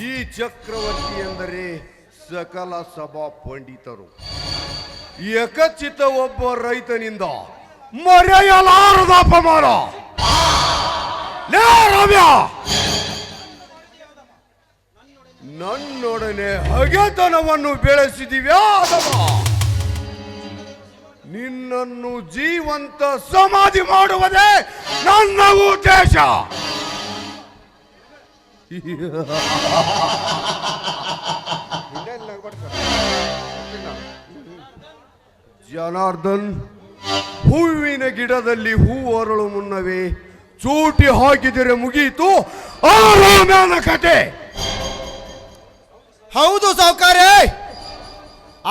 ಈ ಚಕ್ರವರ್ತಿ ಎಂದರೆ ಸಕಲ ಸಭಾ ಪಂಡಿತರು. ಏಕಚಿತ ಒಬ್ಬ ರೈತನಿಂದ ಮರೆಯಲಾರದ ಅಪಮಾನ. ರಮ್ಯ! ನನ್ನೊಡನೆ ಹಗೆತನವನ್ನು ಬೆಳೆಸಿದಿವ್ಯಾ ಅಥವಾ? ನಿನ್ನನ್ನು ಜೀವಂತ ಸಮಾಧಿ ಮಾಡುವುದೇ ನನ್ನ ಉದ್ದೇಶ. ಜನಾರ್ದನ್, ಹೂವಿನ ಗಿಡದಲ್ಲಿ ಹೂ ಅರಳು ಮುನ್ನವೇ ಚೂಟಿ ಹಾಕಿದರೆ ಮುಗಿಯಿತು ಆ ರಾಮನ ಕತೆ. ಹೌದು ಸಾವುಕಾರೆ,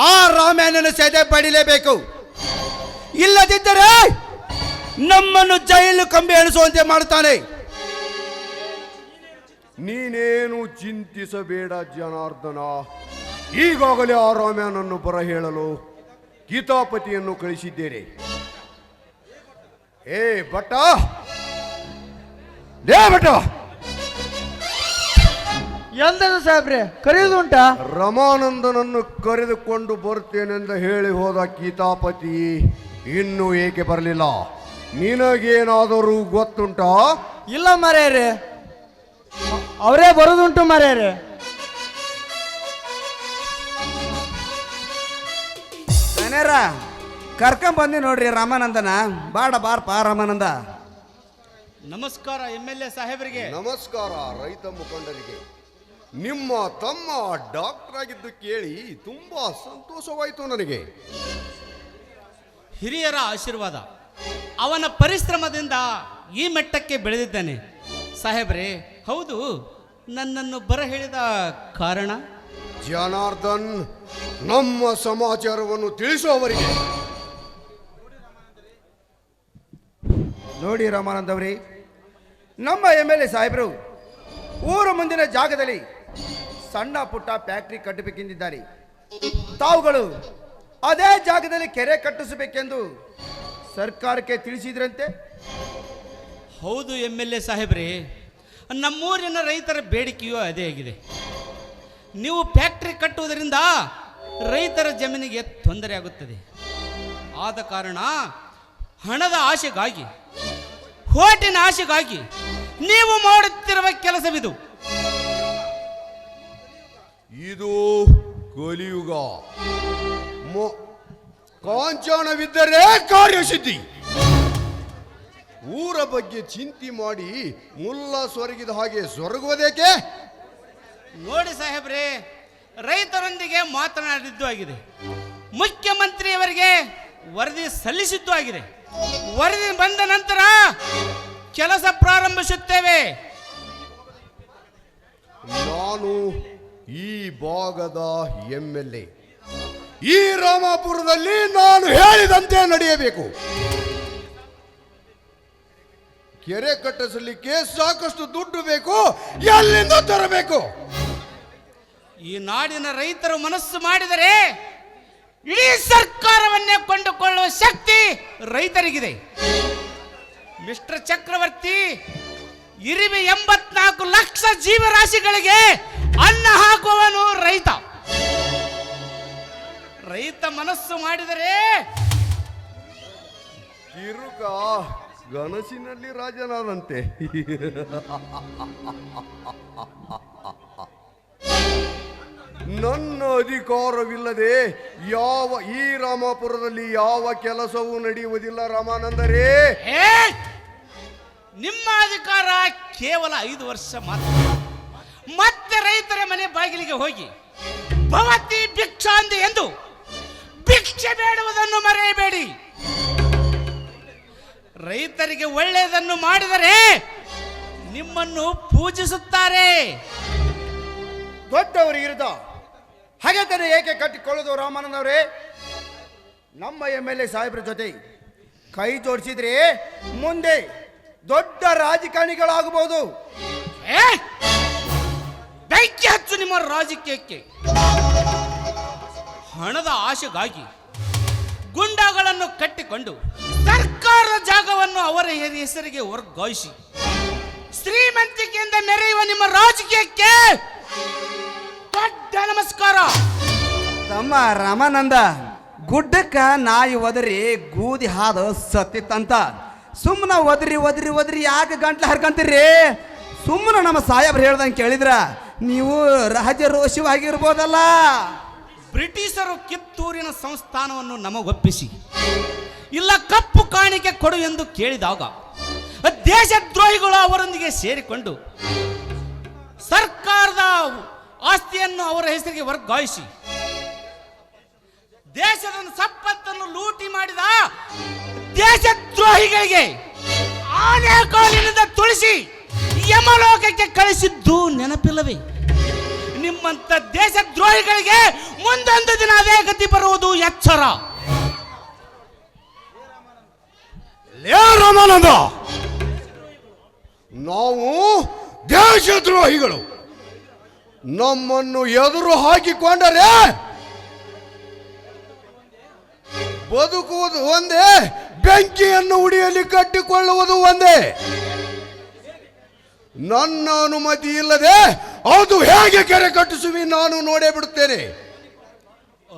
ಆ ರಾಮಾಯಣನ ಸೆದೆ ಪಡಿಲೇಬೇಕು. ಇಲ್ಲದಿದ್ದರೆ ನಮ್ಮನ್ನು ಜೈಲು ಕಂಬಿ ಎಣಿಸುವಂತೆ ಮಾಡುತ್ತಾನೆ. ನೀನೇನು ಚಿಂತಿಸಬೇಡ ಜನಾರ್ದನ. ಈಗಾಗಲೇ ಆ ರಾಮ್ಯನನ್ನು ಬರ ಹೇಳಲು ಗೀತಾಪತಿಯನ್ನು ಕಳಿಸಿದ್ದೇನೆ. ಏ ಭಟ್ಟ! ದೇ ಭಟ್ಟ! ಎಂದ ಸಾಹೇಬ್ರೆ ಕರೆದುಂಟ ರಮಾನಂದನನ್ನು ಕರೆದುಕೊಂಡು ಬರುತ್ತೇನೆಂದು ಹೇಳಿ ಹೋದ ಗೀತಾಪತಿ. ಇನ್ನೂ ಏಕೆ ಬರಲಿಲ್ಲ? ನಿನಗೇನಾದರೂ ಗೊತ್ತುಂಟಾ? ಇಲ್ಲ ಮರೇರಿ. ಅವರೇ ಬರೋದುಂಟು ಮರೇರಿ. ಸನೇರ ಕರ್ಕೊಂಡ್ ಬಂದಿ ನೋಡ್ರಿ ರಾಮಾನಂದನ. ಬಾಡ ಬಾರ್ಪ ರಾಮಾನಂದ. ನಮಸ್ಕಾರ ಎಂ ಎಲ್ ಎ ಸಾಹೇಬರಿಗೆ. ನಮಸ್ಕಾರ ರೈತ ಮುಖಂಡರಿಗೆ. ನಿಮ್ಮ ತಮ್ಮ ಡಾಕ್ಟರ್ ಆಗಿದ್ದು ಕೇಳಿ ತುಂಬಾ ಸಂತೋಷವಾಯಿತು ನನಗೆ. ಹಿರಿಯರ ಆಶೀರ್ವಾದ. ಅವನ ಪರಿಶ್ರಮದಿಂದ ಈ ಮಟ್ಟಕ್ಕೆ ಬೆಳೆದಿದ್ದಾನೆ. ಸಾಹೇಬ್ರೆ ಹೌದು ನನ್ನನ್ನು ಬರ ಹೇಳಿದ ಕಾರಣ? ಜನಾರ್ದನ್ ನಮ್ಮ ಸಮಾಚಾರವನ್ನು ತಿಳಿಸುವವರಿಗೆ. ನೋಡಿ ರಾಮಾನಂದ ಅವರೇ ನಮ್ಮ ಎಂ ಎಲ್ ಎ ಸಾಹೇಬರು ಊರ ಮುಂದಿನ ಜಾಗದಲ್ಲಿ ಸಣ್ಣ ಪುಟ್ಟ ಫ್ಯಾಕ್ಟ್ರಿ ಕಟ್ಟಬೇಕೆಂದಿದ್ದಾರೆ. ತಾವುಗಳು ಅದೇ ಜಾಗದಲ್ಲಿ ಕೆರೆ ಕಟ್ಟಿಸಬೇಕೆಂದು ಸರ್ಕಾರಕ್ಕೆ ತಿಳಿಸಿದ್ರಂತೆ? ಹೌದು ಎಂ ಎಲ್ ಎ ಸಾಹೇಬ್ರೆ ನಮ್ಮೂರಿನ ರೈತರ ಬೇಡಿಕೆಯೂ ಅದೇ ಆಗಿದೆ. ನೀವು ಫ್ಯಾಕ್ಟ್ರಿ ಕಟ್ಟುವುದರಿಂದ ರೈತರ ಜಮೀನಿಗೆ ತೊಂದರೆ ಆಗುತ್ತದೆ. ಆದ ಕಾರಣ ಹಣದ ಆಶೆಗಾಗಿ ಹೋಟಿನ ಆಶೆಗಾಗಿ ನೀವು ಮಾಡುತ್ತಿರುವ ಕೆಲಸವಿದು. ಇದು ಕಲಿಯುಗ. ಮೊ- ಕಾಂಚಾಣವಿದ್ದರೆ ಕಾರ್ಯಸಿದ್ಧಿ. ಊರ ಬಗ್ಗೆ ಚಿಂತೆ ಮಾಡಿ ಮುಲ್ಲ ಸೊರಗಿದ ಹಾಗೆ ಸೊರಗುವುದೇಕೆ? ನೋಡಿ ಸಾಹೇಬ್ರೆ ರೈತರೊಂದಿಗೆ ಮಾತನಾಡಿದ್ದು ಆಗಿದೆ. ಮುಖ್ಯಮಂತ್ರಿಯವರಿಗೆ ವರದಿ ಸಲ್ಲಿಸಿದ್ದು ಆಗಿದೆ. ವರದಿ ಬಂದ ನಂತರ ಕೆಲಸ ಪ್ರಾರಂಭಿಸುತ್ತೇವೆ. ನಾನು ಈ ಭಾಗದ ಎಂ ಎಲ್ ಎ. ಈ ರಾಮಾಪುರದಲ್ಲಿ ನಾನು ಹೇಳಿದಂತೆ ನಡೆಯಬೇಕು. ಕೆರೆ ಕಟ್ಟಿಸಲಿಕ್ಕೆ ಸಾಕಷ್ಟು ದುಡ್ಡು ಬೇಕು, ಎಲ್ಲಿಂದ ತರಬೇಕು? ಈ ನಾಡಿನ ರೈತರು ಮನಸ್ಸು ಮಾಡಿದರೆ ಇಡೀ ಸರ್ಕಾರವನ್ನೇ ಕೊಂಡುಕೊಳ್ಳುವ ಶಕ್ತಿ ರೈತರಿಗಿದೆ. ಮಿಸ್ಟರ್ ಚಕ್ರವರ್ತಿ ಇರಿವಿ ಎಂಬತ್ನಾಲ್ಕು ಲಕ್ಷ ಜೀವರಾಶಿಗಳಿಗೆ ಅನ್ನ ಹಾಕುವವನು ರೈತ. ರೈತ ಮನಸ್ಸು ಮಾಡಿದರೆ ಕಿರುಕ ಗನಸಿನಲ್ಲಿ ರಾಜನಾದಂತೆ. ನನ್ನ ಅಧಿಕಾರವಿಲ್ಲದೆ ಯಾವ ಈ ರಾಮಾಪುರದಲ್ಲಿ ಯಾವ ಕೆಲಸವೂ ನಡೆಯುವುದಿಲ್ಲ ರಾಮಾನಂದರೇ. ನಿಮ್ಮ ಅಧಿಕಾರ ಕೇವಲ ಐದು ವರ್ಷ ಮಾತ್ರ. ಮತ್ತೆ ರೈತರ ಮನೆ ಬಾಗಿಲಿಗೆ ಹೋಗಿ ಭವತಿ ಭಿಕ್ಷಾಂದಿ ಎಂದು ಭಿಕ್ಷೆ ಬೇಡುವುದನ್ನು ಮರೆಯಬೇಡಿ. ರೈತರಿಗೆ ಒಳ್ಳೆಯದನ್ನು ಮಾಡಿದರೆ ನಿಮ್ಮನ್ನು ಪೂಜಿಸುತ್ತಾರೆ. ದೊಡ್ಡವರು ಇರುದ. ಹಾಗೆ ಏಕೆ ಕಟ್ಟಿಕೊಳ್ಳೋದು ರಾಮಾನಂದ ಅವರೇ ನಮ್ಮ ಎಂ ಎಲ್ ಎ ಸಾಹೇಬ್ರ ಜೊತೆ ಕೈ ತೋರಿಸಿದ್ರೆ ಮುಂದೆ ದೊಡ್ಡ ರಾಜಕಾರಣಿಗಳಾಗಬಹುದು. ಬೆಂಕಿ ಹಚ್ಚು ನಿಮ್ಮ ರಾಜಕೀಯಕ್ಕೆ. ಹಣದ ಆಶೆಗಾಗಿ ಗುಂಡಾಗಳನ್ನು ಕಟ್ಟಿಕೊಂಡು ಸರ್ಕಾರದ ಜಾಗವನ್ನು ಅವರ ಹೆಸರಿಗೆ ವರ್ಗಾಯಿಸಿ ಶ್ರೀಮಂತಿಕೆಯಿಂದ ಮೆರೆಯುವ ನಿಮ್ಮ ರಾಜಕೀಯಕ್ಕೆ ದೊಡ್ಡ ನಮಸ್ಕಾರ. ತಮ್ಮ ರಾಮಾನಂದ, ಗುಡ್ಡಕ್ಕ ನಾಯಿ ಒದರಿ, ಗೂದಿ ಹಾದು ಸತ್ತಿತ್ತಂತ. ಸುಮ್ಮನ ಒದರಿ ಒದರಿ ಒದರಿ ಯಾಕೆ ಗಂಟ್ಲು ಹರ್ಕಂತೀರಿ? ಸುಮ್ಮನ ನಮ್ಮ ಸಾಹೇಬ್ರು ಹೇಳ್ದಂಗೆ ಕೇಳಿದ್ರ, ನೀವು ರಾಜರೋಷವಾಗಿರ್ಬೋದಲ್ಲ ಬ್ರಿಟಿಷರು ಕಿತ್ತೂರಿನ ಸಂಸ್ಥಾನವನ್ನು ನಮಗೊಪ್ಪಿಸಿ. ಇಲ್ಲ, ಕಪ್ಪು ಕಾಣಿಕೆ ಕೊಡು ಎಂದು ಕೇಳಿದಾಗ, ದೇಶದ್ರೋಹಿಗಳು ಅವರೊಂದಿಗೆ ಸೇರಿಕೊಂಡು ಸರ್ಕಾರದ ಆಸ್ತಿಯನ್ನು ಅವರ ಹೆಸರಿಗೆ ವರ್ಗಾಯಿಸಿ ದೇಶದ ಸಂಪತ್ತನ್ನು ಲೂಟಿ ಮಾಡಿದ ದೇಶದ್ರೋಹಿಗಳಿಗೆ ಆನೆ ಕಾಲಿನಿಂದ ತುಳಿಸಿ ಯಮಲೋಕಕ್ಕೆ ಕಳಿಸಿದ್ದು ನೆನಪಿಲ್ಲವೇ? ನಿಮ್ಮಂತ ದೇಶದ್ರೋಹಿಗಳಿಗೆ ಮುಂದೊಂದು ದಿನ ಅದೇ ಗತಿ ಬರುವುದು ಎಚ್ಚರ. ನಾವು ದೇಶದ್ರೋಹಿಗಳು. ನಮ್ಮನ್ನು ಎದುರು ಹಾಕಿಕೊಂಡರೆ ಬದುಕುವುದು ಒಂದೇ, ಬೆಂಕಿಯನ್ನು ಉಡಿಯಲ್ಲಿ ಕಟ್ಟಿಕೊಳ್ಳುವುದು ಒಂದೇ. ನನ್ನ ಅನುಮತಿ ಇಲ್ಲದೆ ಅದು ಹೇಗೆ ಕೆರೆ ಕಟ್ಟಿಸುವಿ ನಾನು ನೋಡೇ ಬಿಡುತ್ತೇನೆ.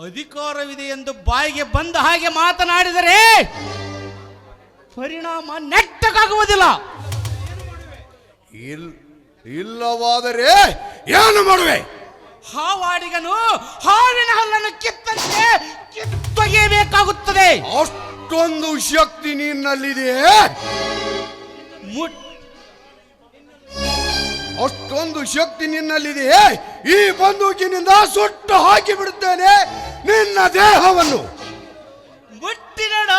ಅಧಿಕಾರವಿದೆ ಎಂದು ಬಾಯಿಗೆ ಬಂದ ಹಾಗೆ ಮಾತನಾಡಿದರೆ ಪರಿಣಾಮ ನೆಟ್ಟಗಾಗುವುದಿಲ್ಲ. ಇಲ್ ಇಲ್ಲವಾದರೆ ಏನು ಮಾಡುವೆ? ಹಾವಾಡಿಗನು ಹಾವಿನ ಹಲ್ಲನ್ನು ಕಿತ್ತಂತೆ ಕಿತ್ತೊಗೆಯಬೇಕಾಗುತ್ತದೆ. ಅಷ್ಟೊಂದು ಶಕ್ತಿ ನಿನ್ನಲ್ಲಿದೆ ಮುಟ್ ಅಷ್ಟೊಂದು ಶಕ್ತಿ ನಿನ್ನಲ್ಲಿದೆ. ಈ ಬಂದೂಕಿನಿಂದ ಸುಟ್ಟು ಹಾಕಿ ಬಿಡುತ್ತೇನೆ ನಿನ್ನ ದೇಹವನ್ನು. ಮುಟ್ಟಿನಡ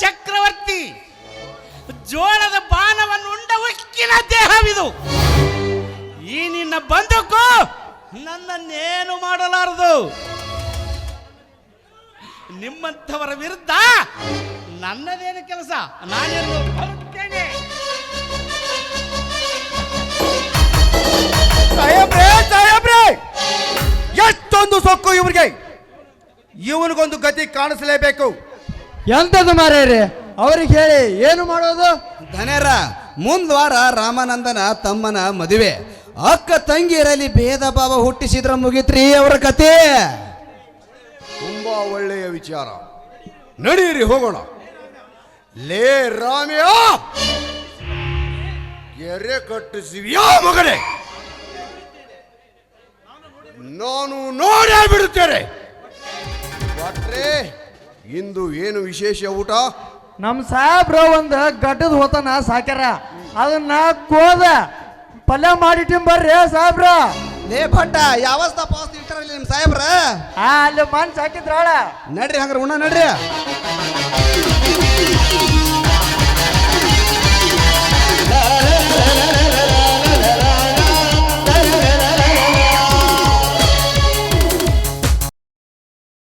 ಚಕ್ರವರ್ತಿ, ಜೋಳದ ಬಾಣವನ್ನು ಉಂಡ ಉಕ್ಕಿನ ದೇಹವಿದು. ಈ ನಿನ್ನ ಬಂದೂಕು ನನ್ನನ್ನೇನು ಮಾಡಲಾರದು? ನಿಮ್ಮಂಥವರ ವಿರುದ್ಧ ನನ್ನದೇನು ಕೆಲಸ? ನಾನೆಲ್ಲೂ ಬರುತ್ತೇನೆ. ಸಾಹೇಬ್ರೇ ಸಾಹೇಬ್ರೇ! ಎಷ್ಟೊಂದು ಸೊಕ್ಕು ಇವ್ರಿಗೆ. ಇವನಿಗೊಂದು ಗತಿ ಕಾಣಿಸಲೇಬೇಕು. ಎಂತದು ಮಾರೇರಿ ಅವ್ರಿಗೆ ಹೇಳಿ ಏನು ಮಾಡೋದು? ಧನೇರ ಮುಂದ್ ವಾರ ರಾಮಾನಂದನ ತಮ್ಮನ ಮದುವೆ. ಅಕ್ಕ ತಂಗಿಯರಲ್ಲಿ ಭೇದ ಭಾವ ಹುಟ್ಟಿಸಿದ್ರ ಮುಗಿತ್ರಿ ಅವರ ಕತೆ. ತುಂಬಾ ಒಳ್ಳೆಯ ವಿಚಾರ. ನಡೀರಿ ಹೋಗೋಣ. ಲೇ ರಾಮ್ಯ! ಕೆರೆ ಕಟ್ಟಿಸಿವ್ಯಾ ಮಗನೇ? ನಾನು ನೋಡೇ ಬಿಡುತ್ತೇನೆ. ಭಟ್ರೇ ಇಂದು ಏನು ವಿಶೇಷ ಊಟ? ನಮ್ಮ ಸಾಹೇಬ್ರ ಒಂದು ಗಡ್ಡದ ಹೋತನ ಸಾಕ್ಯಾರ. ಅದನ್ನ ಕೋದ ಪಲ್ಯ ಮಾಡಿಟ್ಟಿಂಬರ್ರಿ ಸಾಹೇಬ್ರ. ಲೇ ಭಟ್ಟ ಯಾವಸ್ತ ಪಾಸ್ ಇರ್ತಾರಲ್ಲ ನಿಮ್ಮ ಸಾಹೇಬ್ರ? ಆ ಅಲ್ಲಿ ಮನ್ಸ್ ಹಾಕಿದ್ರಾಳ. ನಡ್ರಿ ಹಂಗ್ರ ಉಣ್ಣ ನಡ್ರಿ.